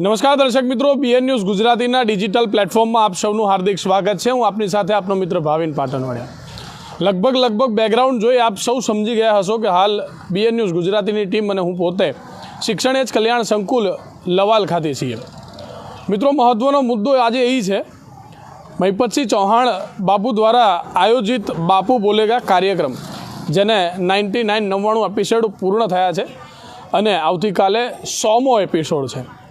નમસ્કાર દર્શક મિત્રો બીએન ન્યૂઝ ગુજરાતીના ડિજિટલ પ્લેટફોર્મમાં આપ સૌનું હાર્દિક સ્વાગત છે. હું આપની સાથે આપનો મિત્ર ભાવિન પાટણવાડિયા લગભગ લગભગ બેકગ્રાઉન્ડ જોઈ આપ સૌ સમજી ગયા હશો કે હાલ બીએન ન્યૂઝ ગુજરાતીની ટીમ અને હું પોતે શિક્ષણ એજ કલ્યાણ સંકુલ લવાલ ખાતે છીએ. મિત્રો મહત્ત્વનો મુદ્દો આજે એ છે, મહિપતસિંહ ચૌહાણ બાપુ દ્વારા આયોજિત બાપુ બોલેગા કાર્યક્રમ, જેને નાઇન્ટી નાઇન નવ્વાણું એપિસોડ પૂર્ણ થયા છે અને આવતીકાલે સોમો એપિસોડ છે.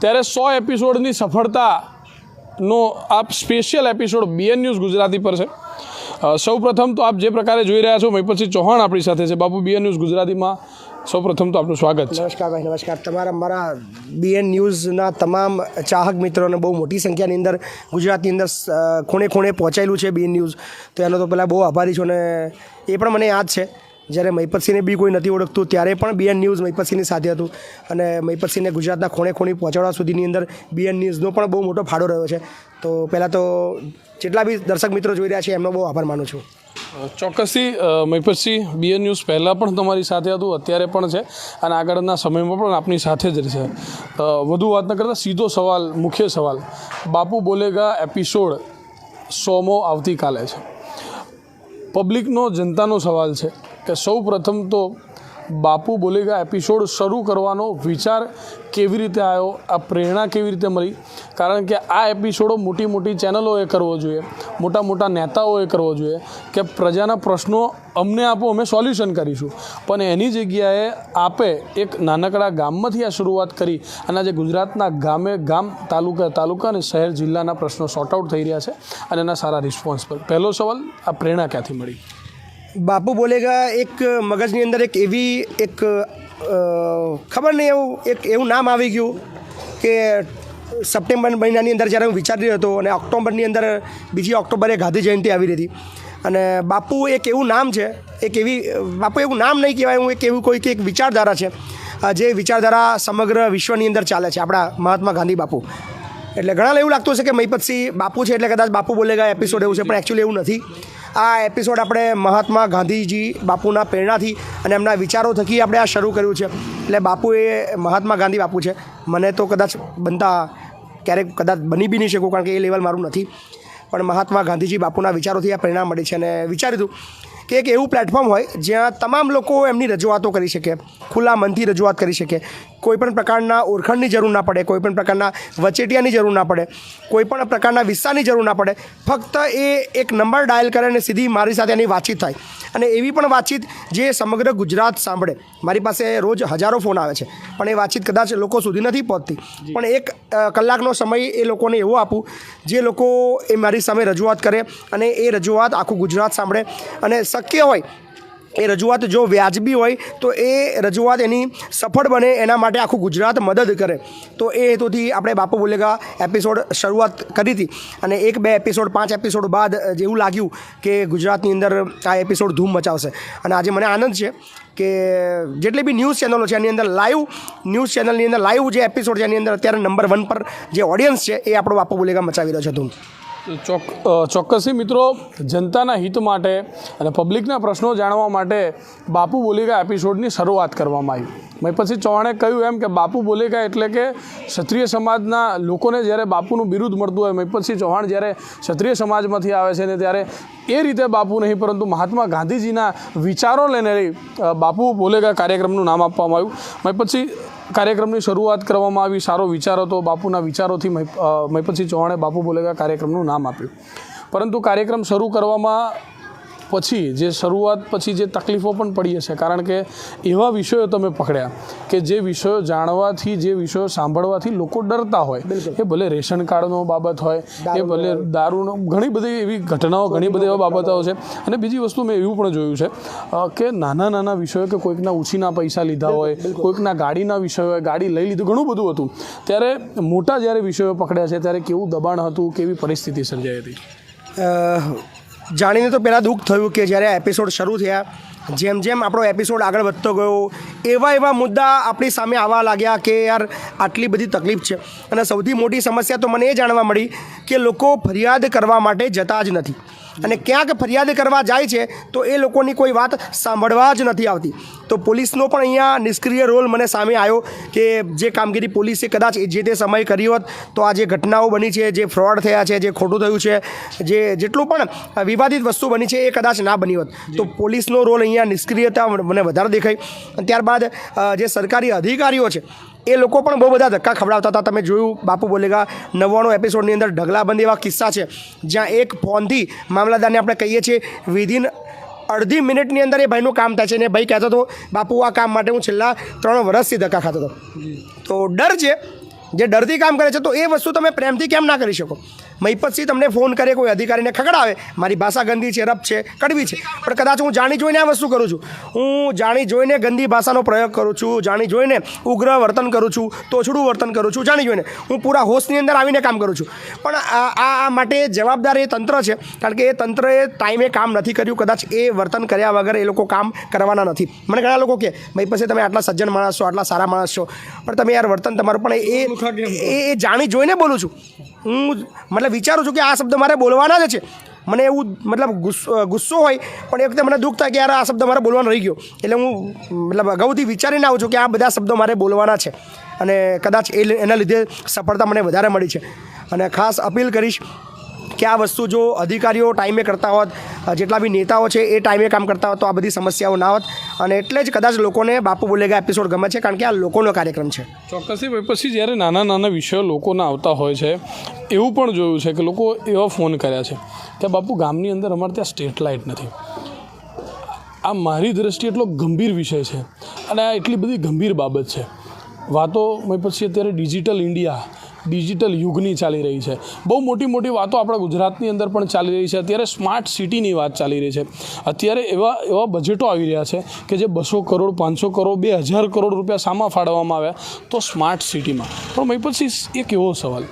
ત્યારે સો એપિસોડની સફળતાનો આ special episode BN news Gujarati પર છે. સૌ પ્રથમ તો આપ જે પ્રકારે જોઈ રહ્યા છો મહિપતસિંહ ચૌહાણ આપણી સાથે છે. બાપુ, બીએન ન્યૂઝ ગુજરાતીમાં સૌ પ્રથમ તો આપનું સ્વાગત છે. નમસ્કાર ભાઈ, નમસ્કાર. તમારા, મારા બીએન ન્યૂઝના તમામ ચાહક મિત્રોને બહુ મોટી સંખ્યાની અંદર ગુજરાતની અંદર ખૂણે ખૂણે પહોંચાયેલું છે બીએન ન્યૂઝ. તો એનો તો પહેલાં બહુ આભારી છું અને એ પણ મને યાદ છે. જ્યારે મહિપતસિંહને બી કોઈ નથી ઓળખતું, ત્યારે પણ બીએન ન્યૂઝ મહિપતસિંહની સાથે હતું. અને મહિપતસિંહને ગુજરાતના ખૂણે ખૂણે પહોંચાડવા સુધીની અંદર બીએન ન્યૂઝનો પણ બહુ મોટો ફાળો રહ્યો છે. તો પહેલાં તો જેટલા બી દર્શક મિત્રો જોઈ રહ્યા છે, એમનો બહુ આભાર માનું છું. ચોક્કસથી મહિપતસિંહ બીએન ન્યૂઝ પહેલાં પણ તમારી સાથે હતું, અત્યારે પણ છે. અને આગળના સમયમાં પણ આપની સાથે જ રહેશે. વધુ વાત ન કરતાં, સીધો સવાલ, મુખ્ય સવાલ. બાપુ બોલેગા એપિસોડ સોમો આવતીકાલે છે. પબ્લિકનો, જનતાનો સવાલ છે. કે સૌ પ્રથમ તો બાપુ બોલેગા એપિસોડ શરૂ કરવાનો વિચાર કેવી રીતે આવ્યો આ પ્રેરણા કેવી રીતે મળી? કારણ કે આ એપિસોડો મોટી મોટી ચેનલોએ કરવો જોઈએ, મોટા મોટા નેતાઓએ કરવો જોઈએ કે પ્રજાના પ્રશ્નો અમને આપો, અમે સોલ્યુશન કરીશું. પણ એની જગ્યાએ આપે એક નાનકડા ગામમાંથી આ શરૂઆત કરી અને આજે ગુજરાતના ગામે ગામ, તાલુકા તાલુકા અને શહેર જિલ્લાના પ્રશ્નો સોર્ટ આઉટ થઈ રહ્યા છે અને એના સારા રિસ્પોન્સ પર. પહેલો સવાલ, આ પ્રેરણા ક્યાંથી મળી? બાપુ બોલેગા, એક મગજની અંદર એક એવી એક ખબર નહીં એવું, એક એવું નામ આવી ગયું કે સપ્ટેમ્બર મહિનાની અંદર જ્યારે હું વિચારી હતો અને ઓક્ટોબરની અંદર બીજી ઓક્ટોબરે ગાંધી જયંતિ આવી રહી હતી અને બાપુ એક એવું નામ છે, એક એવી, બાપુ એવું નામ નહીં કહેવાય, હું એક એવું કોઈ કે એક વિચારધારા છે. જે વિચારધારા સમગ્ર વિશ્વની અંદર ચાલે છે, આપણા મહાત્મા ગાંધી બાપુ. એટલે ઘણા એવું લાગતું હશે કે મહિપતસિંહ બાપુ છે એટલે કદાચ બાપુ બોલેગા એપિસોડ એવું છે, પણ એકચ્યુઅલી એવું નથી. આ એપિસોડ આપણે મહાત્મા ગાંધીજી બાપુના પ્રેરણાથી અને એમના વિચારો થકી આપણે આ શરૂ કર્યું છે. એટલે બાપુ એ મહાત્મા ગાંધી બાપુ છે. મને તો કદાચ બનતા ક્યારેક કદાચ બની બી નહીં શકું કારણ કે એ લેવલ મારું નથી. પણ મહાત્મા ગાંધીજી બાપુના વિચારોથી આ પ્રેરણા મળી છે અને વિચાર્યું કે એક એવું પ્લેટફોર્મ હોય જ્યાં તમામ લોકો એમની રજૂઆતો કરી શકે, ખુલ્લા મનથી રજૂઆત કરી શકે. કોઈ પણ પ્રકારના ઓળખાણની જરૂર ના પડે કોઈપણ પ્રકારના વચેટિયાની જરૂર ના પડે કોઈપણ પ્રકારના વિસ્તારની જરૂર ના પડે. ફક્ત એ એક નંબર ડાયલ કરે અને સીધી મારી સાથે એની વાતચીત થાય. અને એવી પણ વાતચીત જે સમગ્ર ગુજરાત સાંભળે. મારી પાસે રોજ હજારો ફોન આવે છે. પણ એ વાતચીત કદાચ લોકો સુધી નથી પહોંચતી. પણ એક કલાકનો સમય એ લોકોને એવો આપું જે લોકો એ મારી સામે રજૂઆત કરે અને એ રજૂઆત આખું ગુજરાત સાંભળે. અને શક્ય હોય એ રજૂઆત જો વ્યાજબી હોય, તો એ રજૂઆત એની સફળ બને, એના માટે આખું ગુજરાત મદદ કરે. તો એ હેતુથી આપણે બાપુ બોલેગા એપિસોડ શરૂઆત કરી હતી. અને એક, બે એપિસોડ, પાંચ એપિસોડ બાદ જેવું લાગ્યું કે ગુજરાતની અંદર આ એપિસોડ ધૂમ મચાવશે. અને આજે મને આનંદ છે કે જેટલી બી ન્યૂઝ ચેનલો છે, એની અંદર લાઈવ, ન્યૂઝ ચેનલની અંદર લાઈવ જે એપિસોડ છે, એની અંદર અત્યારે નંબર વન પર જે ઓડિયન્સ છે, એ આપણો બાપુ બોલેગા મચાવી રહ્યો છે ધૂમ. ચોક ચોક્કસથી મિત્રો, જનતાના હિત માટે અને પબ્લિકના પ્રશ્નો જાણવા માટે બાપુ બોલેગા એપિસોડની શરૂઆત કરવામાં આવી. મેં પછી ચૌહાણે કહ્યું એમ કે બાપુ બોલેગા એટલે કે ક્ષત્રિય સમાજના લોકોને જ્યારે બાપુનું બિરુદ મળતું હોય મહિપતસિંહ ચૌહાણ જ્યારે ક્ષત્રિય સમાજમાંથી આવે છે ને ત્યારે એ રીતે બાપુ નહીં, પરંતુ મહાત્મા ગાંધીજીના વિચારો લઈને બાપુ બોલેગા કાર્યક્રમનું નામ આપવામાં આવ્યું. મહિપતસિંહ કાર્યક્રમની શરૂઆત કરવામાં આવી. સારો વિચાર હતો. બાપુના વિચારોથી મહિપતસિંહ ચૌહાણે બાપુ બોલેગા કાર્યક્રમનું નામ આપ્યું. પરંતુ કાર્યક્રમ શરૂ કરવામાં પછી જે શરૂઆત પછી જે તકલીફો પણ પડી હશે કારણ કે એવા વિષયો તમે પકડ્યા કે જે વિષયો જાણવાથી જે વિષયો સાંભળવાથી લોકો ડરતા હોય. એ ભલે રેશન કાર્ડનો બાબત હોય એ ભલે દારૂનો ઘણી બધી એવી ઘટનાઓ ઘણી બધી એવા બાબતો છે. અને બીજી વસ્તુ મેં એવું પણ જોયું છે કે નાના નાના વિષયો કે કોઈકના ઉછીના પૈસા લીધા હોય કોઈકના ગાડીના વિષયો હોય ગાડી લઈ લીધું ઘણું બધું હતું. ત્યારે મોટા જ્યારે વિષયો પકડ્યા છે ત્યારે કેવું દબાણ હતું કેવી પરિસ્થિતિ સર્જાઈ હતી? જાણીને તો પહેલાં દુઃખ થયું કે જ્યારે એપિસોડ શરૂ થયા જેમ જેમ આપણો એપિસોડ આગળ વધતો ગયો, એવા એવા મુદ્દા આપણી સામે આવવા લાગ્યા કે યાર, આટલી બધી તકલીફ છે. અને સૌથી મોટી સમસ્યા તો મને એ જાણવા મળી કે લોકો ફરિયાદ કરવા માટે જતા જ નથી. અને ક્યાંક ફરિયાદ કરવા જાય છે, તો એ લોકોની કોઈ વાત સાંભળવા જ નથી આવતી. તો પોલીસનો પણ અહીંયા નિષ્ક્રિય રોલ મને સામે આવ્યો કે જે કામગીરી પોલીસે કદાચ જે તે સમયે કરી હોત, તો આ જે ઘટનાઓ બની છે, જે ફ્રોડ થયા છે, જે ખોટું થયું છે, જે જેટલું પણ વિવાદિત વસ્તુ બની છે, એ કદાચ ના બની હોત. તો પોલીસનો રોલ અહીંયા નિષ્ક્રિયતા મને વધારે દેખાઈ. અને ત્યારબાદ જે સરકારી અધિકારીઓ છે એ લોકો પણ બહુ બધા ધક્કા ખવડાવતા હતા. તમે જોયું બાપુ બોલેગા નવ્વાણું એપિસોડની અંદર ઢગલાબંધી એવા કિસ્સા છે જ્યાં એક ફોનથી મામલતદારને આપણે કહીએ છીએ વિધિન અડધી મિનિટની અંદર એ ભાઈનું કામ થાય છે. અને ભાઈ કહેતો હતો બાપુ આ કામ માટે હું છેલ્લા ત્રણ વર્ષથી ધક્કા ખાતો હતો. તો ડર છે. જે ડરથી કામ કરે છે તો એ વસ્તુ તમે પ્રેમથી કેમ ના કરી શકો? મહિપતસિંહ તમને ફોન કરે, કોઈ અધિકારીને ખગડાવે મારી ભાષા ગંદી છે, રફ છે, કડવી છે. પણ કદાચ હું જાણી જોઈને આ વસ્તુ કરું છું. હું જાણી જોઈને ગંદી ભાષાનો પ્રયોગ કરું છું, જાણી જોઈને ઉગ્ર વર્તન કરું છું, તોછડું વર્તન કરું છું, જાણી જોઈને. હું પૂરા હોશની અંદર આવીને કામ કરું છું. પણ આ આ માટે જવાબદાર એ તંત્ર છે, કારણ કે એ તંત્રએ ટાઈમે કામ નથી કર્યું, કદાચ એ વર્તન કર્યા વગર એ લોકો કામ કરવાના નથી. મને ઘણા લોકો કે ભાઈ પછી તમે આટલા સજ્જન માણસ છો, આટલા સારા માણસ છો. પણ તમે યાર વર્તન તમારું પણ એ એ જાણી જોઈને બોલું છું. હું મતલબ વિચારું છું કે આ શબ્દ મારે બોલવાના જ છે. મને એવું મતલબ ગુસ્સો હોય, પણ એક વખતે મને દુઃખ થાય કે યાર આ શબ્દ મારે બોલવાનો રહી ગયો. એટલે હું, મતલબ અગાઉથી વિચારીને આવું છું કે આ બધા શબ્દો મારે બોલવાના છે. અને કદાચ એ એના લીધે સફળતા મને વધારે મળી છે. અને ખાસ અપીલ કરીશ કે આ વસ્તુ જો અધિકારીઓ ટાઈમે કરતા હોત જેટલા બી નેતાઓ છે એ ટાઈમે કામ કરતા હોત, તો આ બધી સમસ્યાઓ ના હોત. અને એટલે જ કદાચ લોકોને બાપુ બોલેગા એપિસોડ ગમે છે, કારણ કે આ લોકોનો કાર્યક્રમ છે. ચોક્કસથી પછી જ્યારે નાના નાના વિષયો લોકોના આવતા હોય છે, એવું પણ જોયું છે કે લોકો એવા ફોન કર્યા છે કે બાપુ ગામની અંદર અમારે ત્યાં સ્ટ્રીટ લાઇટ નથી. આ મારી દ્રષ્ટિએ એટલો ગંભીર વિષય છે અને આ એટલી બધી ગંભીર બાબત છે. વાતો પછી અત્યારે ડિજિટલ ઇન્ડિયા ડિજિટલ યુગની ચાલી રહી છે. બહુ મોટી મોટી વાતો આપણા ગુજરાતની અંદર પણ ચાલી રહી છે. અત્યારે સ્માર્ટ સિટીની વાત ચાલી રહી છે. અત્યારે એવા એવા બજેટો આવી રહ્યા છે કે જે બસો કરોડ પાંચસો કરોડ બે હજાર કરોડ રૂપિયા સામા ફાળવવામાં આવ્યા તો સ્માર્ટ સિટીમાં. પણ મેં પછી એક એવો સવાલ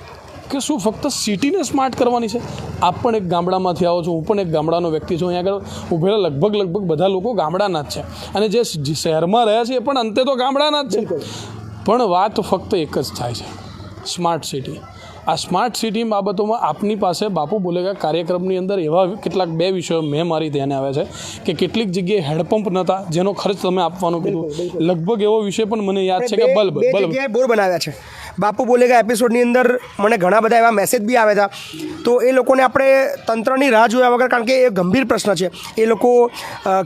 કે શું ફક્ત સિટીને સ્માર્ટ કરવાની છે? આપ પણ એક ગામડામાંથી આવો છો હું પણ એક ગામડાનો વ્યક્તિ છું. અહીંયા આગળ ઊભેલા લગભગ લગભગ બધા લોકો ગામડાના જ છે. અને જે જે શહેરમાં રહ્યા છે એ પણ અંતે તો ગામડાના જ છે. પણ વાત ફક્ત એક જ થાય છે. Smart city. આ સ્માર્ટ સિટી બાબતોમાં આપની પાસે બાપુ બોલેગા કાર્યક્રમની અંદર એવા કેટલાક બે વિષયો મેં મારી ધ્યાને આવ્યા છે કે કેટલીક જગ્યાએ હેન્ડપંપ નહોતા જેનો ખર્ચ તમે આપવાનું કીધું. લગભગ એવો વિષય પણ મને યાદ છે કે બલ્બ બલ્બ. બોર બનાવ્યા છે. બાપુ બોલેગા એપિસોડની અંદર મને ઘણા બધા એવા મેસેજ બી આવ્યા હતા તો એ લોકોને આપણે તંત્રની રાહ જોયા વગર, કારણ કે એ ગંભીર પ્રશ્ન છે. એ લોકો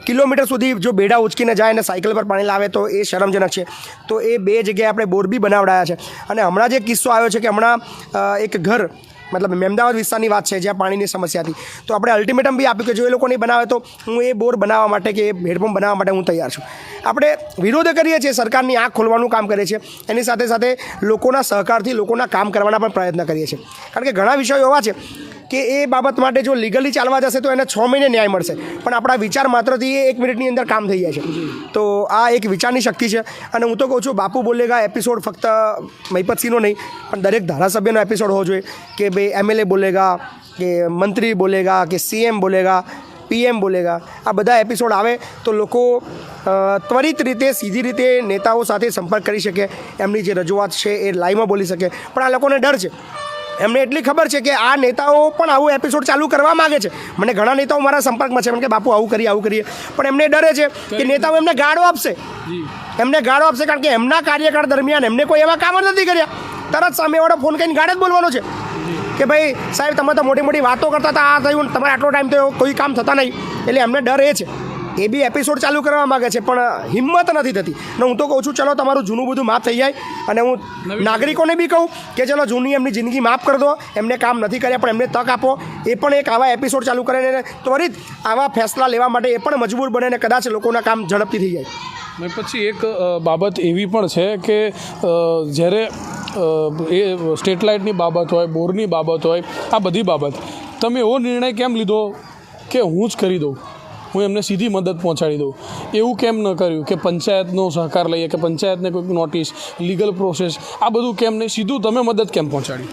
કિલોમીટર સુધી જો બેડા ઉચકીને જાય અને સાયકલ પર પાણી લાવે તો એ શરમજનક છે. તો એ બે જગ્યાએ આપણે બોર બી બનાવડાયા છે. અને હમણાં જે કિસ્સો આવ્યો છે કે હમણાં એક ઘર મતલબ મહેમદાવાદ વિસ્તારની વાત છે, જ્યાં પાણીની સમસ્યા હતી. તો આપણે અલ્ટિમેટમ બી આપ્યું કે જો એ લોકો નહીં બનાવે તો હું એ બોર બનાવવા માટે કે એ હેડપંપ બનાવવા માટે હું તૈયાર છું. આપણે વિરોધ કરીએ છીએ, સરકારની આંખ ખોલવાનું કામ કરીએ છીએ. એની સાથે સાથે લોકોના સહકારથી લોકોના કામ કરવાના પણ પ્રયત્ન કરીએ છીએ. કારણ કે ઘણા વિષયો એવા છે કે એ બાબત માટે જો લીગલી ચાલવા જશે તો એને છ મહિને ન્યાય મળશે. પણ આપણા વિચાર માત્રથી એ એક મિનિટની અંદર કામ થઈ જાય છે. તો આ એક વિચારની શક્તિ છે. અને હું તો કહું છું બાપુ બોલેગા એપિસોડ ફક્ત મહિપતસિંહનો નહીં પણ દરેક ધારાસભ્યનો એપિસોડ હોવો જોઈએ. કે ભાઈ એમએલએ બોલેગા કે મંત્રી બોલેગા કે સીએમ બોલેગા પીએમ બોલેગા આ બધા એપિસોડ આવે તો લોકો ત્વરિત રીતે સીધી રીતે નેતાઓ સાથે સંપર્ક કરી શકે એમની જે રજૂઆત છે એ લાઈવમાં બોલી શકે. પણ આ લોકોને ડર છે. એમને એટલી ખબર છે કે આ નેતાઓ પણ આવું એપિસોડ ચાલુ કરવા માગે છે. મને ઘણા નેતાઓ મારા સંપર્કમાં છે. કે બાપુ આવું કરીએ આવું કરીએ. પણ એમને ડરે છે કે નેતાઓ એમને ગાળો આપશે. એમને ગાળો આપશે કારણ કે એમના કાર્યકાળ દરમિયાન એમને કોઈ એવા કામ જ નથી કર્યા. તરત સામેવાળો ફોન કરીને ગાળે જ બોલવાનો છે. કે ભાઈ સાહેબ તમે તો મોટી મોટી વાતો કરતા હતા આ થયું તમારે આટલો ટાઈમ થયો કોઈ કામ થતા નહીં. એટલે એમને ડર એ છે. એ બી એપિસોડ ચાલુ કરવા માગે છે પણ હિંમત નથી થતી. ને હું તો કહું છું ચલો તમારું જૂનું બધું માફ થઈ જાય અને હું નાગરિકોને બી કહું કે ચલો જૂની એમની જિંદગી માફ કરી દો એમને કામ નથી કર્યા પણ એમને તક આપો. એ પણ એક આવા એપિસોડ ચાલુ કરે ને ત્વરિત આવા ફેસલા લેવા માટે એ પણ મજબૂર બને ને કદાચ લોકોના કામ ઝડપથી થઈ જાય. પછી એક બાબત એવી પણ છે કે જ્યારે એ સ્ટેટ લાઇટની બાબત હોય બોરની બાબત હોય આ બધી બાબત તમે એવો નિર્ણય કેમ લીધો કે હું જ કરી દઉં? હું એમને સીધી મદદ પહોંચાડી દઉં. એવું કેમ ન કર્યું કે પંચાયતનો સહકાર લઈએ કે પંચાયતને કોઈક નોટિસ લીગલ પ્રોસેસ આ બધું કેમ નહીં? સીધું તમે મદદ કેમ પહોંચાડી?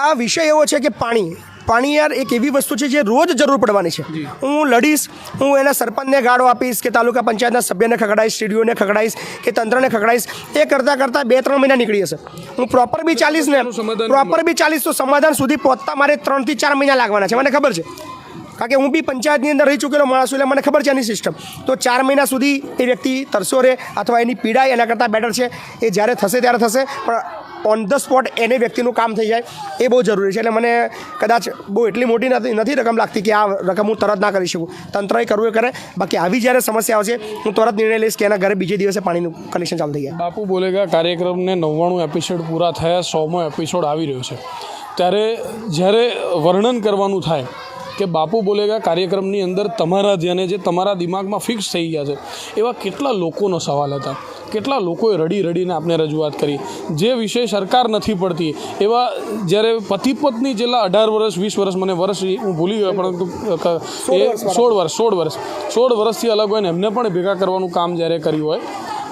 આ વિષય એવો છે કે પાણી પાણી યાર એક એવી વસ્તુ છે જે રોજ જરૂર પડવાની છે. હું લડીશ હું એના સરપંચને ગાળો આપીશ કે તાલુકા પંચાયતના સભ્યને ખગડાઈશ ટીડીઓને ખખડાઈશ કે તંત્રને ખખડાઈશ એ કરતાં કરતાં બે ત્રણ મહિના નીકળી જશે. હું પ્રોપર બી ચાલીશ ને પ્રોપર બી ચાલીશ તો સમાધાન સુધી પહોંચતા મારે ત્રણથી ચાર મહિના લાગવાના છે. મને ખબર છે. કારણ કે હું બી પંચાયતની અંદર રહી ચૂકેલો માણસ એટલે મને ખબર છે એની સિસ્ટમ તો ચાર મહિના સુધી એ વ્યક્તિ તરસો રહે અથવા એની પીડા એના કરતાં બેટર છે. એ જ્યારે થશે ત્યારે થશે, પણ ઓન ધ સ્પોટ એને વ્યક્તિનું કામ થઈ જાય એ બહુ જરૂરી છે. એટલે મને કદાચ બહુ એટલી મોટી નથી નથી રકમ લાગતી કે આ રકમ હું તરત ના કરી શકું. તંત્રએ કરવું એ કરે. બાકી આવી જ્યારે સમસ્યા આવશે, હું તરત નિર્ણય લઈશ કે એના ઘરે બીજે દિવસે પાણીનું કનેક્શન ચાલુ થઈ જાય. બાપુ બોલેગા, કાર્યક્રમને નવ્વાણું એપિસોડ પૂરા થયા, સોમો એપિસોડ આવી રહ્યો છે. ત્યારે જ્યારે વર્ણન કરવાનું થાય કે બાપુ બોલેગા કાર્યક્રમની અંદર તમારા ધ્યાને જે તમારા દિમાગમાં ફિક્સ થઈ ગયા છે. એવા કેટલા લોકોનો સવાલ હતા. કેટલા લોકોએ રડી રડીને આપને રજૂઆત કરી. જે વિષય સરકાર નથી પડતી એવા જ્યારે પતિ પત્ની જેટલા અઢાર વર્ષ વીસ વર્ષ મને વર્ષ હું ભૂલી ગયો પરંતુ એ સોળ વર્ષ સોળ વર્ષ. સોળ વર્ષથી અલગ હોય ને એમને પણ ભેગા કરવાનું કામ જ્યારે કર્યું હોય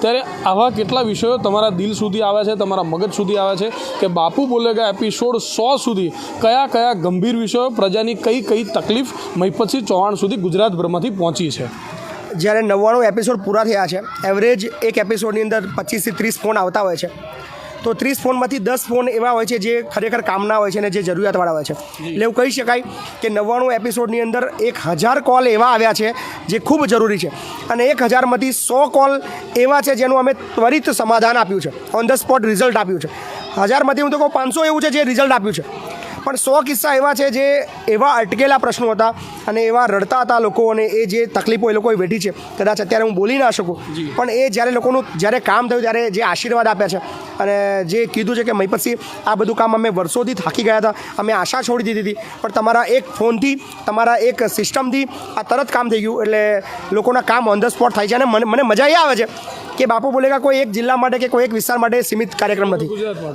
ત્યારે આવા કેટલા વિષયો તમારા દિલ સુધી આવે છે, તમારા મગજ સુધી આવે છે કે બાપુ બોલેગા એપિસોડ સો સુધી કયા કયા ગંભીર વિષયો પ્રજાની કઈ કઈ તકલીફ મહિપતસિંહ ચૌહાણ સુધી ગુજરાતભરમાંથી પહોંચી છે? જ્યારે નવ્વાણું એપિસોડ પૂરા થયા છે એવરેજ એક એપિસોડની અંદર પચીસથી ત્રીસ ફોન આવતા હોય છે. તો ત્રીસ ફોનમાંથી દસ ફોન એવા હોય છે જે ખરેખર કામના હોય છે અને જે જરૂરિયાતવાળા હોય છે. એટલે એવું કહી શકાય કે નવ્વાણું એપિસોડની અંદર એક હજાર કોલ એવા આવ્યા છે જે ખૂબ જરૂરી છે. અને એક હજારમાંથી સો કોલ એવા છે જેનું અમે ત્વરિત સમાધાન આપ્યું છે. ઓન ધ સ્પોટ રિઝલ્ટ આપ્યું છે. હજારમાંથી હું તો કહું પાંચસો એવું છે જે રિઝલ્ટ આપ્યું છે. પણ સો કિસ્સા એવા છે જે એવા અટકેલા પ્રશ્નો હતા અને એવા રડતા હતા લોકો અને એ જે તકલીફો એ લોકોએ વેઠી છે કદાચ અત્યારે હું બોલી ના શકું. પણ એ જ્યારે લોકોનું જ્યારે કામ થયું ત્યારે જે આશીર્વાદ આપ્યા છે અને જે કીધું છે કે મહિપતસિંહ આ બધું કામ અમે વર્ષોથી થાકી ગયા હતા અમે આશા છોડી દીધી હતી પણ તમારા એક ફોનથી તમારા એક સિસ્ટમથી આ તરત કામ થઈ ગયું એટલે લોકોના કામ ઓન ધ સ્પોટ થાય છે અને મને મને મજા એ આવે છે. કે બાપુ બોલેગા કોઈ એક જિલ્લા માટે કે કોઈ એક વિસ્તાર માટે સીમિત કાર્યક્રમ નથી.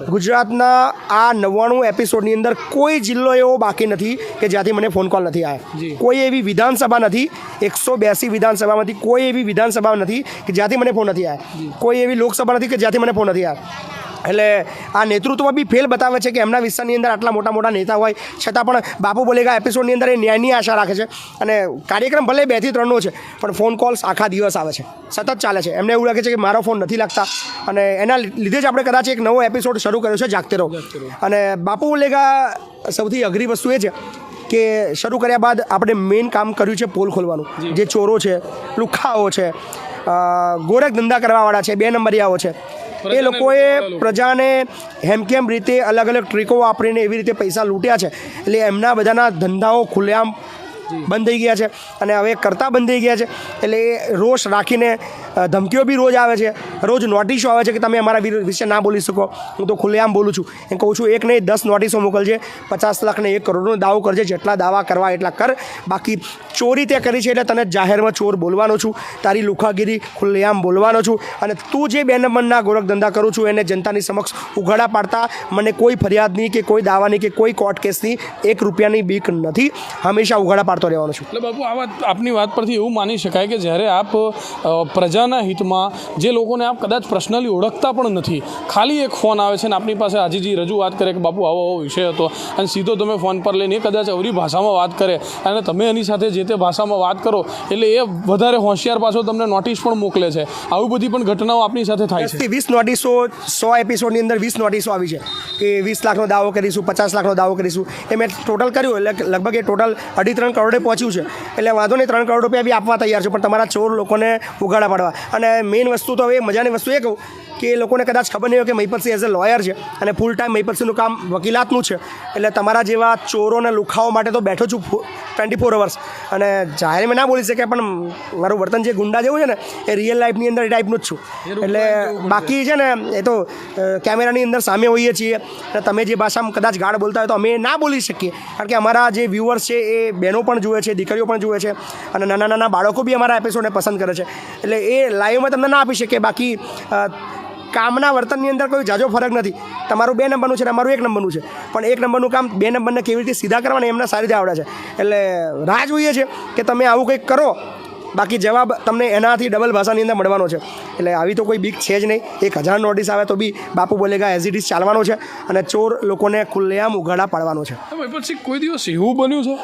ગુજરાતના આ નવ્વાણું એપિસોડની અંદર કોઈ જિલ્લો એવો બાકી નથી કે જ્યાંથી મને ફોન કોલ નથી આવ્યા કોઈ એવી વિધાનસભા નથી એકસો બ્યાસી વિધાનસભામાંથી કોઈ એવી વિધાનસભા નથી કે જ્યાંથી મને ફોન નથી આવ્યા કોઈ એવી લોકસભા નથી કે જ્યાંથી મને ફોન નથી આવ્યા એટલે આ નેતૃત્વ બી ફેલ બતાવે છે કે એમના વિસ્તારની અંદર આટલા મોટા મોટા નેતા હોય. છતાં પણ બાપુ બોલેગા એપિસોડની અંદર એ ન્યાયની આશા રાખે છે અને કાર્યક્રમ ભલે બેથી ત્રણનો છે પણ ફોન કોલ્સ આખા દિવસ આવે છે. સતત ચાલે છે. એમને એવું લાગે છે કે મારો ફોન નથી લાગતા. અને એના લીધે જ આપણે કદાચ એક નવો એપિસોડ શરૂ કર્યો છે જાગતે રહો. અને બાપુ બોલેગા સૌથી અઘરી વસ્તુ એ છે કે શરૂ કર્યા બાદ આપણે મેઇન કામ કર્યું છે પોલ ખોલવાનું. જે. ચોરો છે લુખાઓ છે ગોરખ ધંધા કરવાવાળા છે બે નંબરિયાઓ છે. એ લોકોએ પ્રજાને હેમકેમ રીતે અલગ અલગ ટ્રીકો વાપરીને એવી રીતે પૈસા લૂંટ્યા છે? એટલે એમના બધાના ધંધાઓ ખુલ્લેઆમ બંધ થઈ ગયા છે અને હવે કરતા બંધ થઈ ગયા છે. એટલે એ રોષ રાખીને ધમકીઓ બી રોજ આવે છે. રોજ નોટિસો આવે છે કે તમે અમારા વિશે ના બોલી શકો. હું તો ખુલ્લેઆમ બોલું છું. એમ કહું છું એક નહીં દસ નોટિસો મોકલજે, પચાસ લાખ ને એક કરોડનો દાવો કરજે, જેટલા દાવા કરવા એટલા કર. બાકી ચોરી તે કરી છે એટલે તને જાહેરમાં ચોર બોલવાનો છું. તારી લુખાગીરી ખુલ્લેઆમ બોલવાનો છું. અને તું જે બે નંબરના ગોરખ ધંધા કરું છું, એને જનતાની સમક્ષ ઉઘાડા પાડતા મને કોઈ ફરિયાદની કે કોઈ દાવાની કે કોઈ કોર્ટ કેસની એક રૂપિયાની બીક નથી. હંમેશા ઉઘાડા પાડતો રહેવાનો છું. એટલે બાપુ આ વાત આપની વાત પરથી એવું માની શકાય કે જ્યારે આપ પ્રજાના હિતમાં જે લોકોને આપ કદાચ પર્સનલી ઓળખતા પણ નથી ખાલી એક ફોન આવે છે ને આપની પાસે આજીજી રજૂઆત કરે કે બાપુ આવો આવો વિષય હતો અને સીધો તમે ફોન પર લઈને એ કદાચ અવરી ભાષામાં વાત કરે અને તમે એની સાથે જે તે ભાષામાં વાત કરો એટલે એ વધારે હોશિયાર પાછો તમને નોટિસ પણ મોકલે છે. આવી બધી પણ ઘટનાઓ આપની સાથે થાય છે. વીસ નોટિસો સો એપિસોડની અંદર વીસ નોટિસો આવી છે કે વીસ લાખનો દાવો કરીશું પચાસ લાખનો દાવો કરીશું. એ મેં ટોટલ કર્યું એટલે લગભગ એ ટોટલ અઢી ત્રણ કરોડે પહોંચ્યું છે. એટલે વાંધો નહીં ત્રણ કરોડ રૂપિયા બી આપવા તૈયાર છે પણ તમારા ચોર લોકોને ઉગાડા પાડવા. અને મેઇન વસ્તુ તો હવે મજાની વસ્તુ એ કહું કે એ લોકોને કદાચ ખબર નહીં હોય કે મહિપતસિંહ એઝ અ લોયર છે અને ફૂલ ટાઈમ મહિપતસિંહનું કામ વકીલાતનું છે. એટલે તમારા જેવા ચોરો અને લુખાઓ માટે તો બેઠો છું ટ્વેન્ટી ફોર અવર્સ અને જાહેર મેં ના બોલી શકે પણ મારું વર્તન જે ગુંડા જેવું છે ને એ રિયલ લાઈફની અંદર એ ટાઈપનું જ છું. એટલે બાકી છે ને એ તો કેમેરાની અંદર સામે હોઈએ છીએ. અને તમે જે ભાષામાં કદાચ ગાળ બોલતા હોય તો અમે ના બોલી શકીએ. કારણ કે અમારા જે વ્યૂઅર્સ છે એ બહેનો પણ જુએ છે, દીકરીઓ પણ જુએ છે અને નાના નાના બાળકો બી અમારા એપિસોડને પસંદ કરે છે. એટલે એ લાઈવમાં તમને ના આપી શકીએ. બાકી કામના વર્તનની અંદર કોઈ જાજો ફરક નથી. તમારું બે નંબરનું છે અમારું એક નંબરનું છે. પણ એક નંબરનું કામ બે નંબરને કેવી રીતે સીધા કરવાના એમને સારી રીતે આવડે છે. એટલે રાહ જોઈએ છે કે તમે આવું કંઈક કરો. બાકી જવાબ તમને એનાથી ડબલ ભાષાની અંદર મળવાનો છે. એટલે આવી તો કોઈ બીક છે જ નહીં. એક હજાર નોટિસ આવે તો બી બાપુ બોલેગા એઝ ઇટ ઇઝ ચાલવાનો છે અને ચોર લોકોને ખુલ્લેઆમ ઉઘાડા પાડવાનો છે. પછી કોઈ દિવસ એવું બન્યું છે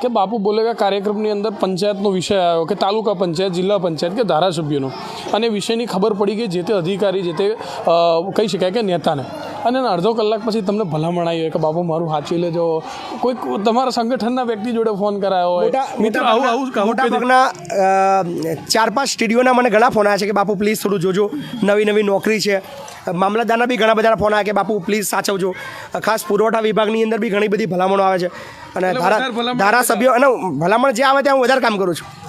કે બાપુ બોલેગા કાર્યક્રમની અંદર પંચાયતનો વિષય આવ્યો કે તાલુકા પંચાયત જિલ્લા પંચાયત કે ધારાસભ્યનો. અને વિષયની ખબર પડી ગઈ જે તે અધિકારી જે તે કહી શકાય કે નેતાને. અને અડધો કલાક પછી તમને ભલામણ આવી હોય કે બાપુ મારું સાચી લેજો. કોઈક તમારા સંગઠનના વ્યક્તિ જોડે ફોન કરાયો હોય. મિત્ર આવું આવું ચાર પાંચ સ્ટુડિયોના મને ઘણા ફોન આવ્યા છે કે બાપુ પ્લીઝ થોડું જોજો. નવી નવી નોકરી છે. મામલતદારના બી ઘણા બધા ફોન આવ્યા કે બાપુ પ્લીઝ સાચવજો. ખાસ પુરવઠા વિભાગની અંદર બી ઘણી બધી ભલામણો આવે છે. અને ધારા ધારાસભ્યો અને ભલામણ જે આવે ત્યાં હું વધારે કામ કરું છું.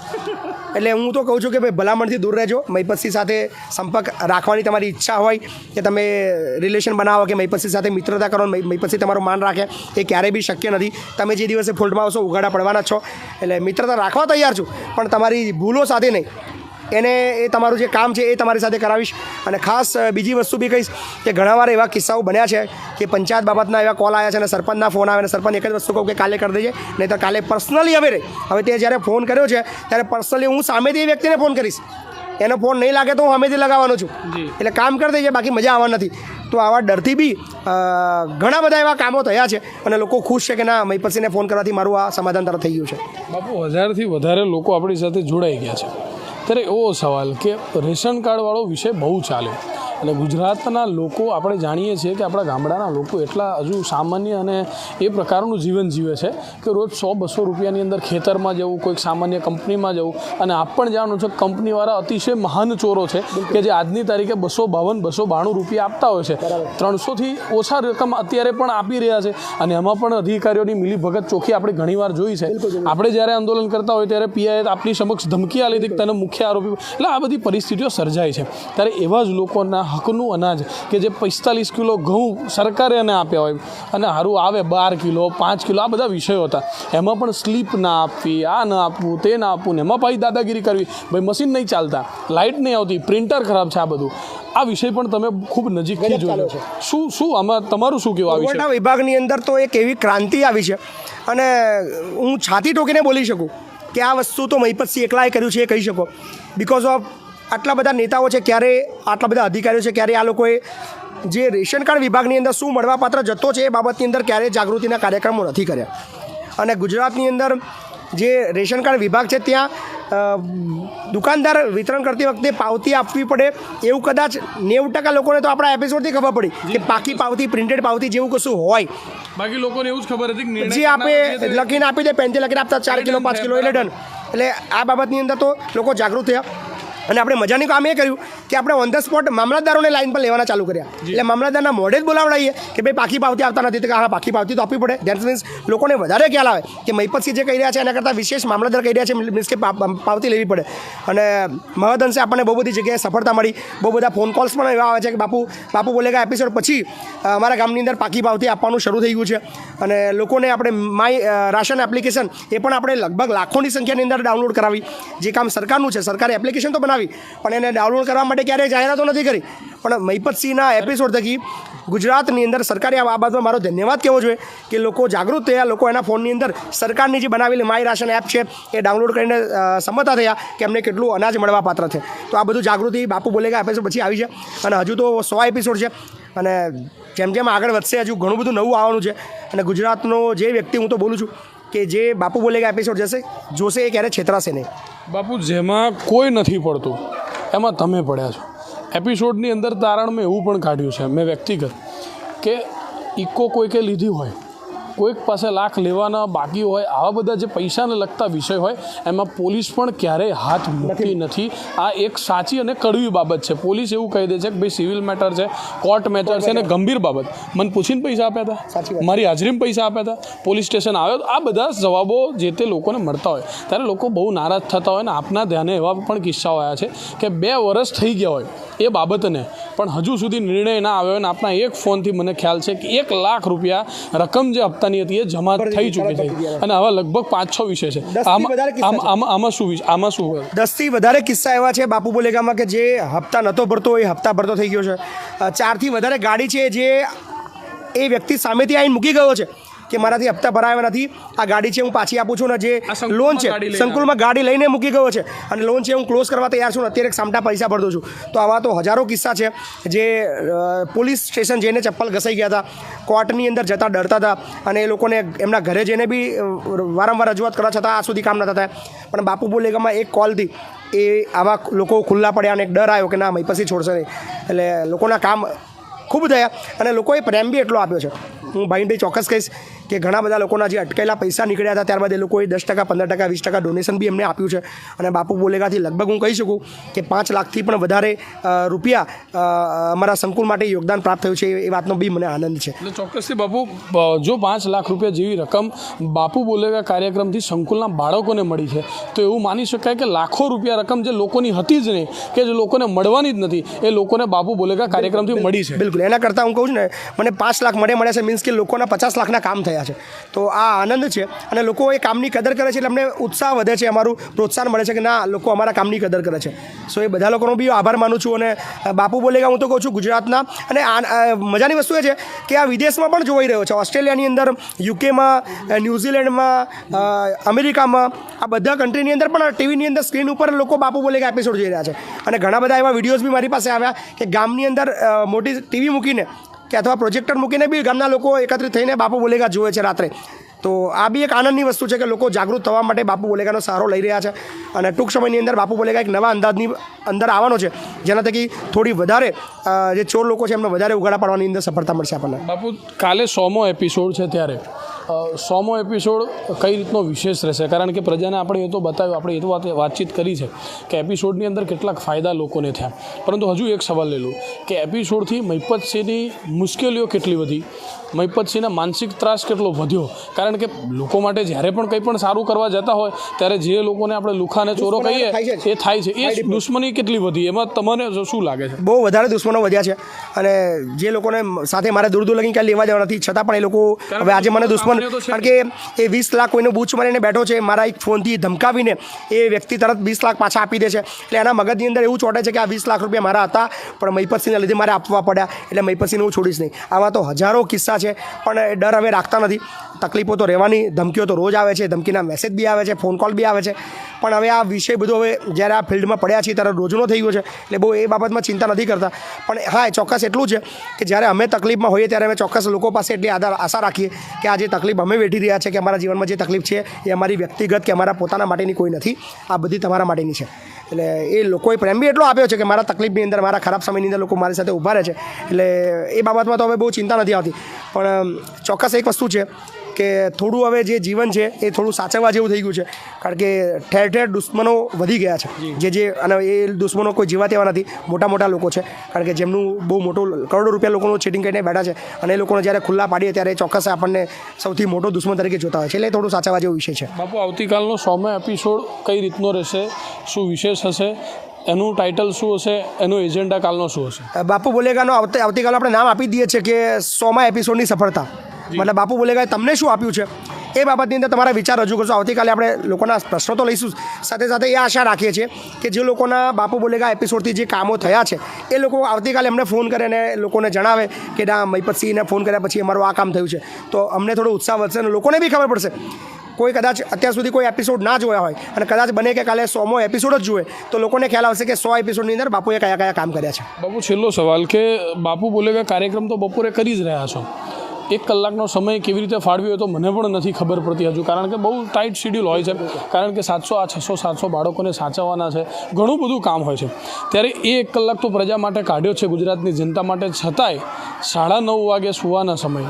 એટલે હું તો કહું છું કે ભાઈ ભલામણથી દૂર રહેજો. મહીપતસિંહ સાથે સંપર્ક રાખવાની તમારી ઈચ્છા હોય કે તમે રિલેશન બનાવો કે મહીપતસિંહ સાથે મિત્રતા કરો મહી- મહીપતસિંહ તમારું માન રાખે એ ક્યારેય બી શક્ય નથી. તમે જે દિવસે ફોલ્ટમાં આવશો ઉઘાડા પડવાના છો. એટલે મિત્રતા રાખવા તૈયાર છું. પણ તમારી ભૂલો સાથે નહીં. એને એ તમારું જે કામ છે એ તમારી સાથે કરાવીશ. અને ખાસ બીજી વસ્તુ બી કહીશ કે ઘણાવાર એવા કિસ્સાઓ બન્યા છે કે પંચાયત બાબતના એવા કોલ આવ્યા છે અને સરપંચના ફોન આવે અને સરપંચ એક જ વસ્તુ કહું કે કાલે કરી દેજે નહીં તો કાલે પર્સનલી હવે રે. હવે તે જ્યારે ફોન કર્યો છે ત્યારે પર્સનલી હું સામેથી એ વ્યક્તિને ફોન કરીશ. એનો ફોન નહીં લાગે તો હું સામેથી લગાવવાનો છું. એટલે કામ કરી દેજે બાકી મજા આવવા નથી. તો આવા ડરથી બી ઘણા બધા એવા કામો થયા છે અને લોકો ખુશ છે કે ના મહીપતસિંહને ફોન કરવાથી મારું આ સમાધાન તરફ થઈ ગયું છે. બાપુ હજારથી વધારે લોકો આપણી સાથે જોડાઈ ગયા છે. ત્યારે એવો સવાલ કે રેશન કાર્ડવાળો વિષય બહુ ચાલ્યો અને ગુજરાતના લોકો આપણે જાણીએ છીએ કે આપણા ગામડાના લોકો એટલા હજુ સામાન્ય અને એ પ્રકારનું જીવન જીવે છે કે રોજ સો બસો રૂપિયાની અંદર ખેતરમાં જવું કોઈક સામાન્ય કંપનીમાં જવું. અને આપ પણ જાણો છો કંપનીવાળા અતિશય મહાન ચોરો છે કે જે આજની તારીખે બસો બાવન બસો બાણું રૂપિયા આપતા હોય છે. ત્રણસોથી ઓછા રકમ અત્યારે પણ આપી રહ્યા છે. અને એમાં પણ અધિકારીઓની મિલીભગત ચોખ્ખી આપણે ઘણીવાર જોઈ છે. આપણે જ્યારે આંદોલન કરતા હોય ત્યારે પીઆઈએ આપની સમક્ષ ધમકી આપી હતી કે તને મુખ્ય આરોપી. એટલે આ બધી પરિસ્થિતિઓ સર્જાય છે. ત્યારે એવા જ લોકોના હકનું અનાજ કે જે પિસ્તાલીસ કિલો ઘઉં સરકારે એને આપ્યા હોય અને હારું આવે બાર કિલો પાંચ કિલો આ બધા વિષયો હતા. એમાં પણ સ્લીપ ના આપવી આ ના આપવું તે ના આપવું ને એમાં પાછી દાદાગીરી કરવી. ભાઈ મશીન નહીં ચાલતા લાઇટ નહીં આવતી પ્રિન્ટર ખરાબ છે આ બધું. આ વિષય પણ તમે ખૂબ નજીકથી જોયો છે. શું શું આમાં તમારું શું કહેવું આવ્યું છે પુરવઠા વિભાગની અંદર તો એક એવી ક્રાંતિ આવી છે અને હું છાતી ટોકીને બોલી શકું. કે આ વસ્તુ તો મહિપતસિંહ એકલાએ કર્યું છે એ કહી શકો. બિકોઝ ઓફ આટલા બધા નેતાઓ છે, ક્યારે આટલા બધા અધિકારીઓ છે, ક્યારે આ લોકોએ જે રેશન કાર્ડ વિભાગની અંદર શું મળવાપાત્ર જથ્થો છે એ બાબતની અંદર ક્યારેય જાગૃતિના કાર્યક્રમો નથી કર્યા. અને ગુજરાતની અંદર જે રેશન કાર્ડ વિભાગ છે, ત્યાં દુકાનદાર વિતરણ કરતી વખતે પાવતી આપવી પડે. એવું કદાચ નેવું ટકા લોકોને તો આપણા એપિસોડથી ખબર પડી કે પાકી પાવતી પ્રિન્ટેડ પાવતી જેવું કશું હોય. બાકી લોકોને એવું જ ખબર હતી જે આપે લખીને આપી દે પેનથી લખીને આપતા ચાર કિલો પાંચ કિલો એટલે ડન. એટલે આ બાબતની અંદર તો લોકો જાગૃત થયા. અને આપણે મજાની કામ એ કર્યું કે આપણે ઓન ધ સ્પોટ મામલતદારોને લાઈન પર લેવાના ચાલુ કર્યા. એટલે મામલતદારના મોઢે જ બોલાવડાવીએ કે ભાઈ પાકી પાવતી આવતા નથી. તો હા પાકી પાવતી તો આપવી પડે. ધેટ મીન્સ લોકોને વધારે ખ્યાલ આવે કે મહિપતસિંહ જે કહી રહ્યા છે એના કરતાં વિશેષ મામલતદાર કહી રહ્યા છે મીન્સ કે પાવતી લેવી પડે. અને મહદઅંશે આપણને બહુ બધી જગ્યાએ સફળતા મળી. બહુ બધા ફોન કોલ્સ પણ એવા આવે છે કે બાપુ બાપુ બોલેગા એપિસોડ પછી અમારા ગામની અંદર પાકી પાવતી આપવાનું શરૂ થઈ ગયું છે. અને લોકોને આપણે માય રાશન એપ્લિકેશન એ પણ આપણે લગભગ લાખોની સંખ્યાની અંદર ડાઉનલોડ કરાવી. જે કામ સરકારનું છે સરકારે એપ્લિકેશન તો બનાવી પણ એને ડાઉનલોડ કરવા માટે ક્યારેય જાહેરાતો નથી કરી. પણ મહિપતસિંહના એપિસોડ થકી ગુજરાતની અંદર સરકારે આ બાબતમાં મારો ધન્યવાદ કહેવો જોઈએ કે લોકો જાગૃત થયા લોકો એના ફોનની અંદર સરકારની જે બનાવેલી માય રાશન એપ છે એ ડાઉનલોડ કરીને અ, સંમતા થયા કે એમને કેટલું અનાજ મળવા પાત્ર છે. તો આ બધું જાગૃતિ બાપુ બોલેગા એપિસોડ પછી આવી છે. અને હજુ તો સો એપિસોડ છે. અને જેમ જેમ આગળ વધશે હજુ ઘણું બધું નવું આવવાનું છે. અને ગુજરાતનો જે વ્યક્તિ હું તો બોલું છું કે જે બાપુ બોલેગા એપિસોડ જશે, જોશે એ ક્યારે છેતરાશે નહીં. બાપુ, જેમાં કોઈ નથી પડતું, એમાં તમે પડ્યા છો. એપિસોડની અંદર તારણ મેં એવું પણ કાઢ્યું છે, મેં વ્યક્તિગત, કે ઇકો કોઈકે લીધી હોય કોઈક પાસે લાખ લેવાના બાકી હોય આવા બધા જે પૈસાને લગતા વિષય હોય એમાં પોલીસ પણ ક્યારેય હાથ મૂકતી નથી. આ એક સાચી અને કડવી બાબત છે. પોલીસ એવું કહી દે છે કે ભાઈ સિવિલ મેટર છે કોર્ટ મેટર છે અને ગંભીર બાબત. મને પૂછીને પૈસા આપ્યા હતા. મારી હાજરીમાં પૈસા આપ્યા હતા પોલીસ સ્ટેશન આવ્યો આ બધા જવાબો જે તે લોકોને મળતા હોય. ત્યારે લોકો બહુ નારાજ થતા હોય ને આપના ધ્યાને એવા પણ કિસ્સાઓ આવ્યા છે કે બે વર્ષ થઈ ગયા હોય એ બાબતને પણ હજુ સુધી નિર્ણય ના આવ્યો અને આપના એક ફોનથી મને ખ્યાલ છે કે એક લાખ રૂપિયા રકમ જે હપ્તાની હતી એ જમા થઈ ચૂકી છે. અને આવા લગભગ પાંચ છ વિષય છે. આમાં શું આમાં શું દસથી વધારે કિસ્સા એવા છે બાપુ બોલેગામાં કે જે હપ્તા નહોતો ભરતો એ હપ્તા ભરતો થઈ ગયો છે. ચારથી વધારે ગાડી છે જે એ વ્યક્તિ સામેથી આવીને મૂકી ગયો છે. કે મારાથી હપ્તા ભરાયા નથી. આ ગાડી છે હું પાછી આપું છું ને જે લોન છે સંકુલમાં ગાડી લઈને મૂકી ગયો છે. અને લોન છે હું ક્લોઝ કરવા તૈયાર છું અત્યારે સામટા પૈસા ભરતો છું. તો આવા તો હજારો કિસ્સા છે જે પોલીસ સ્ટેશન જઈને ચપ્પલ ઘસાઈ ગયા હતા. કોર્ટની અંદર જતા ડરતા હતા અને એ લોકોને એમના ઘરે જઈને બી વારંવાર રજૂઆત કરવા છતાં આ સુધી કામ નતા થાય. પણ બાપુ બોલેગામાં એક કોલથી એ આવા લોકો ખુલ્લા પડ્યા અને એક ડર આવ્યો કે ના મય પછી છોડશે નહીં. એટલે લોકોના કામ ખૂબ થયા અને લોકોએ પ્રેમ બી એટલો આપ્યો છે. હું ભાઈને ચોક્કસ કહીશ કે ઘણા બધા લોકોના જે અટકેલા પૈસા નીકળ્યા હતા ત્યારબાદ એ લોકોએ દસ ટકા પંદર ટકા વીસ ટકા ડોનેશન બી એમને આપ્યું છે. અને બાપુ બોલેગાથી લગભગ હું કહી શકું કે પાંચ લાખથી પણ વધારે રૂપિયા અમારા સંકુલ માટે યોગદાન પ્રાપ્ત થયું છે એ વાતનો બી મને આનંદ છે. એટલે ચોક્કસથી બાપુ જો પાંચ લાખ રૂપિયા જેવી રકમ બાપુ બોલેગા કાર્યક્રમથી સંકુલના બાળકોને મળી છે તો એવું માની શકાય કે લાખો રૂપિયા રકમ જે લોકોની હતી જ નહીં કે જે લોકોને મળવાની જ નથી એ લોકોને બાપુ બોલેગા કાર્યક્રમથી મળી છે. બિલકુલ એના કરતાં હું કહું છું ને મને પાંચ લાખ મળે મળ્યા છે મીન્સ કે લોકોના પચાસ લાખના કામ થયા. છે. તો આ આનંદ છે અને લોકો એ કામની કદર કરે છે એટલે અમને ઉત્સાહ વધે છે, અમારું પ્રોત્સાહન મળે છે કે ના, લોકો અમારા કામની કદર કરે છે. સો એ બધા લોકોનો બી આભાર માનું છું અને બાપુ બોલેગા હું તો કહું છું ગુજરાતના. અને મજાની વસ્તુ એ છે કે આ વિદેશમાં પણ જોવાઈ રહ્યો છે. ઓસ્ટ્રેલિયાની અંદર, યુકેમાં ન્યૂઝીલેન્ડમાં અમેરિકામાં, આ બધા કન્ટ્રીની અંદર પણ ટીવીની અંદર સ્ક્રીન ઉપર લોકો બાપુ બોલેગા એપિસોડ જોઈ રહ્યા છે. અને ઘણા બધા એવા વિડીયોઝ બી મારી પાસે આવ્યા કે ગામની અંદર મોટી ટીવી મૂકીને કે અથવા પ્રોજેક્ટર મૂકીને બી ગામના લોકો એકત્રિત થઈને બાપુ બોલેગા જુએ છે રાત્રે. તો આ બી એક આનંદની વસ્તુ છે કે લોકો જાગૃત થવા માટે બાપુ બોલેગાનો સહારો લઈ રહ્યા છે અને ટૂંક સમયની અંદર બાપુ બોલેગા એક નવા અંદાજની અંદર આવવાનો છે જેના થકી થોડી વધારે જે ચોર લોકો છે એમને વધારે ઉગાડા પાડવાની અંદર સફળતા મળશે આપણને. બાપુ, કાલે સોમો એપિસોડ છે ત્યારે. સોમો એપિસોડ કઈ રીતનો વિશેષ રહેશે? કારણ કે પ્રજાને આપણે એ તો બતાવ્યું આપણે એ તો વાત વાતચીત કરી છે કે એપિસોડની અંદર કેટલાક ફાયદા લોકોને થયા. પરંતુ હજુ એક સવાલ લઈ લો કે એપિસોડથી મહિપતસિંહની મુશ્કેલીઓ કેટલી વધી? મહિપતસિંહના માનસિક ત્રાસ કેટલો વધ્યો? કારણ કે લોકો માટે જ્યારે પણ કંઈ પણ સારું કરવા જતા હોય ત્યારે જે લોકોને આપણે લુખાને ચોરો કહીએ એ થાય છે. એ દુશ્મની કેટલી વધી? એમાં તમને શું લાગે છે? બહુ વધારે દુશ્મનો વધ્યા છે. અને જે લોકોને સાથે મારે દૂર દૂર લગી ક્યાં લેવા જવા નથી છતાં પણ એ લોકો હવે આજે મને દુશ્મન. કારણ કે એ વીસ લાખ કોઈનો બૂચ મારીને બેઠો છે, મારા એક ફોનથી ધમકાવીને એ વ્યક્તિ તરત વીસ લાખ પાછા આપી દે છે. એટલે એના મગજની અંદર એવું ચોટે છે કે આ વીસ લાખ રૂપિયા મારા હતા, પણ મહિપતસિંહના લીધે મારે આપવા પડ્યા. એટલે મહિપતસિંહને હું છોડીશ નહીં. આવા તો હજારો કિસ્સા છે, પણ ડર અમે રાખતા નથી. તકલીફો તો રહેવાની, ધમકીઓ તો રોજ આવે છે, ધમકીના મેસેજ બી આવે છે ફોન કોલ બી આવે છે. પણ હવે આ વિષય બધો હવે જ્યારે આ ફિલ્ડમાં પડ્યા છીએ ત્યારે રોજનો થઈ ગયો છે. એટલે બહુ એ બાબતમાં ચિંતા નથી કરતા. પણ હા ચોક્કસ એટલું છે કે જ્યારે અમે તકલીફમાં હોઈએ ત્યારે અમે ચોક્કસ લોકો પાસે એટલી આધાર, આશા રાખીએ કે આ જે તકલીફ અમે વેઠી રહ્યા છે કે અમારા જીવનમાં જે તકલીફ છે એ અમારી વ્યક્તિગત કે અમારા પોતાના માટેની કોઈ નથી. આ બધી તમારા માટેની છે. એટલે એ લોકોએ પ્રેમ બી એટલો આપ્યો છે કે મારા તકલીફની અંદર, મારા ખરાબ સમયની અંદર લોકો મારી સાથે ઊભા રહે છે. એટલે એ બાબતમાં તો હવે બહુ ચિંતા નથી આવતી. પણ ચોક્કસ એક વસ્તુ છે કે થોડું હવે જે જીવન છે એ થોડું સાચવવા જેવું થઈ ગયું છે. કારણ કે ઠેર ઠેર દુશ્મનો વધી ગયા છે. જે. જે અને એ દુશ્મનો કોઈ જીવા તેવા નથી. મોટા મોટા લોકો છે. કારણ કે જેમનું બહુ મોટું કરોડો રૂપિયા લોકોનું ચીટિંગ કરીને બેઠા છે. અને એ લોકોને જ્યારે ખુલ્લા પાડીએ ત્યારે ચોક્કસ આપણને સૌથી મોટો દુશ્મન તરીકે જોતા હોય છે. એટલે થોડું સાચવવા જેવો વિષય છે. બાપુ આવતીકાલનો સોમે એપિસોડ કઈ રીતનો રહેશે? શું વિશેષ હશે? એનું ટાઇટલ શું હશે? એનું એજન્ડા કાલનો શું હશે? બાપુ બોલેગાનો આવતી આવતીકાલે આપણે નામ આપી દઈએ છીએ કે સોમા એપિસોડની સફળતા. મતલબ બાપુ બોલેગાએ તમને શું આપ્યું છે? એ બાબતની અંદર તમારા વિચાર રજૂ કરશો. આવતીકાલે આપણે લોકોના પ્રશ્નો તો લઈશું સાથે સાથે એ આશા રાખીએ છીએ કે જે લોકોના બાપુ બોલેગા એપિસોડથી જે કામો થયા છે એ લોકો આવતીકાલે અમને ફોન કરે અને લોકોને જણાવે કે ના મહીપતસિંહને ફોન કર્યા પછી અમારું આ કામ થયું છે. તો અમને થોડો ઉત્સાહ વધશે અને લોકોને બી ખબર પડશે. કોઈ કદાચ અત્યાર સુધી કોઈ એપિસોડ ના જોયા હોય અને કદાચ બને કે કાલે સોમો એપિસોડ જ જુએ તો લોકોને ખ્યાલ આવશે કે સો એપિસોડની અંદર બાપુએ કયા કયા કામ કર્યા છે. બાપુ છેલ્લો સવાલ કે બાપુ બોલેગા કાર્યક્રમ તો બપોરે કરી જ રહ્યા છો? એક કલાકનો સમય કેવી રીતે ફાળવ્યો હોય તો મને પણ નથી ખબર પડતી હજુ. કારણ કે બહુ ટાઈટ શેડ્યુલ હોય છે. કારણ કે સાતસો આ છસો સાતસો બાળકોને સાચવવાના છે. ઘણું બધું કામ હોય છે. ત્યારે એ એક કલાક તો પ્રજા માટે કાઢ્યો છે ગુજરાતની જનતા માટે. છતાંય સાડા નવ વાગે સુવાના સમયે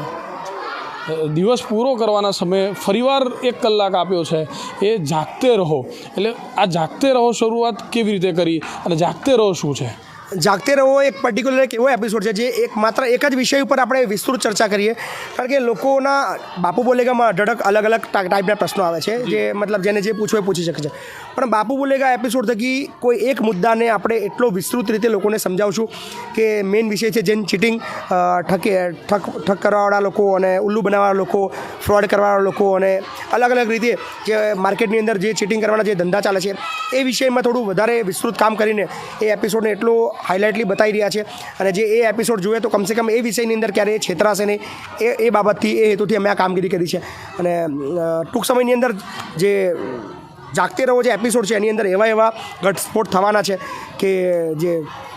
દિવસ પૂરો કરવાના સમયે ફરીવાર એક કલાક આપ્યો છે. એ જાગતે રહો. એટલે આ જાગતે રહો શરૂઆત કેવી રીતે કરી અને જાગતે રહો શું છે? જાગતે રહો એક પર્ટિક્યુલર એક એવો એપિસોડ છે જે એક માત્ર એક જ વિષય ઉપર આપણે વિસ્તૃત ચર્ચા કરીએ. કારણ કે લોકોના બાપુ બોલેગામાં અઢળક અલગ અલગ ટાઈપના પ્રશ્નો આવે છે જે. મતલબ જેને જે પૂછવું એ પૂછી શકે છે. પણ બાપુ બોલેગા એપિસોડ થકી કોઈ એક મુદ્દાને આપણે એટલો વિસ્તૃત રીતે લોકોને સમજાવશું કે મેઇન વિષય છે જેન ચીટિંગ ઠકે ઠક ઠક કરવાવાળા લોકો અને ઉલ્લુ બનાવવાળા લોકો ફ્રોડ કરવાવાળા લોકો અને અલગ અલગ રીતે જે માર્કેટની અંદર જે ચીટિંગ કરવાના જે ધંધા ચાલે છે એ વિષયમાં થોડું વધારે વિસ્તૃત કામ કરીને એ એપિસોડને એટલો હાઇલાઇટલી બતાવી રહ્યા છે. અને જે એ એપિસોડ જોઈએ તો કમસે કમ એ વિષયની અંદર ક્યારેય છેતરાશે નહીં. એ એ બાબતથી, એ હેતુથી અમે આ કામગીરી કરી છે. અને ટૂંક સમયની અંદર જે જાગતે રહો જે એપિસોડ છે, એની અંદર એવા એવા ઘટસ્ફોટ થવાના છે કે જે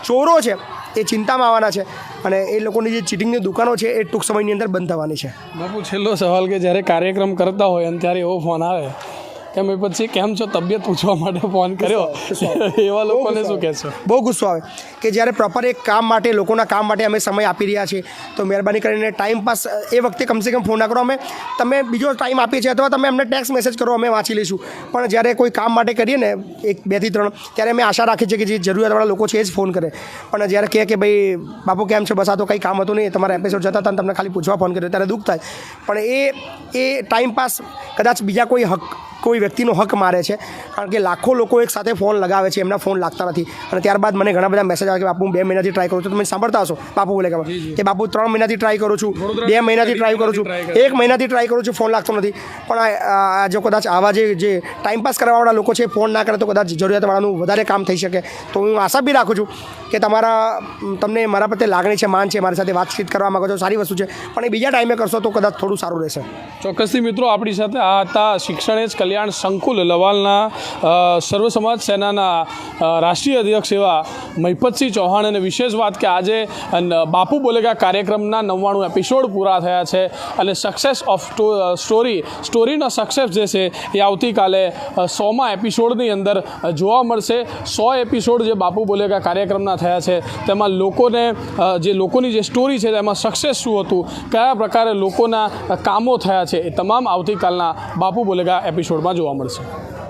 ચોરો છે, એ ચિંતામાં આવવાના છે. અને એ લોકોની જે ચીટિંગની દુકાનો છે, એ ટૂંક સમયની અંદર બંધ થવાની છે. બાપુ, છેલ્લો સવાલ કે જ્યારે કાર્યક્રમ કરતા હોય અને ત્યારે એવો ફોન આવે કે મેં પછી કેમ છો? તબિયત પૂછવા માટે ફોન કર્યો. એવા લોકોને શું કહેશો બહુ ગુસ્સો આવે કે જ્યારે પ્રોપર એક કામ માટે લોકોના કામ માટે અમે સમય આપી રહ્યા છીએ તો મહેરબાની કરીને ટાઈમ પાસ એ વખતે કમસે કમ ફોન ના કરો. અમે તમે બીજો ટાઈમ આપીએ છીએ અથવા તમે અમને ટેક્સ મેસેજ કરો અમે વાંચી લઈશું. પણ જ્યારે કોઈ કામ માટે કરીએ ને એક બેથી ત્રણ ત્યારે અમે આશા રાખીએ છીએ કે જે જરૂરિયાતવાળા લોકો છે એ જ ફોન કરે. પણ જ્યારે કહે કે ભાઈ બાપુ કેમ છે? બસ આ તો કંઈ કામ હતું નહીં. તમારા એપિસોડ જતા હતા તમને ખાલી પૂછવા ફોન કર્યો. ત્યારે દુઃખ થાય. પણ એ એ ટાઈમ પાસ કદાચ બીજા કોઈ હક કોઈ વ્યક્તિનો હક મારે છે. કારણ કે લાખો લોકો એક સાથે ફોન લગાવે છે એમના ફોન લાગતા નથી. અને ત્યારબાદ મને ઘણા બધા મેસેજ આવે કે બાપુ બે મહિનાથી ટ્રાય કરું છું. તમે સાંભળતા હશો? બાપુ બોલે કે કે બાપુ ત્રણ મહિનાથી ટ્રાય કરું છું. બે મહિનાથી ટ્રાય કરું છું. એક મહિનાથી ટ્રાય કરું છું ફોન લાગતો નથી. પણ આ- જો કદાચ આવા જે જે ટાઈમ પાસ કરવાવાળા લોકો છે ફોન ના કરે તો કદાચ જરૂરિયાતવાળાનું વધારે કામ થઈ શકે. તો હું આશા બી રાખું છું કે તમારા તમને મારા પ્રત્યે લાગણી છે માન છે મારી સાથે વાતચીત કરવા માગો છો સારી વસ્તુ છે. પણ એ બીજા ટાઈમે કરશો તો કદાચ થોડું સારું રહેશે. ચોક્કસથી મિત્રો આપણી સાથે આ હતા શિક્ષણ જ કલ્યાણ સંકુલ લવાલના સર્વ સમાજ સેનાના રાષ્ટ્રીય અધ્યક્ષ એવા મહિપતસિંહ ચૌહાણ અને વિશેષ વાત કે આજે બાપુ બોલેગા કાર્યક્રમના નવ્વાણું એપિસોડ પૂરા થયા છે અને સક્સેસ ઓફ સ્ટોરી સ્ટોરીનો સક્સેસ જે છે એ આવતીકાલે સોમાં એપિસોડની અંદર જોવા મળશે. સો એપિસોડ જે બાપુ બોલેગા કાર્યક્રમના થયા છે, તેમાં લોકોને જે લોકોની જે સ્ટોરી છે તેમાં સક્સેસ શું હતું, કયા પ્રકારે લોકોના કામો થયા છે એ તમામ આવતીકાલના બાપુ બોલેગા એપિસોડમાં જોવા મળશે.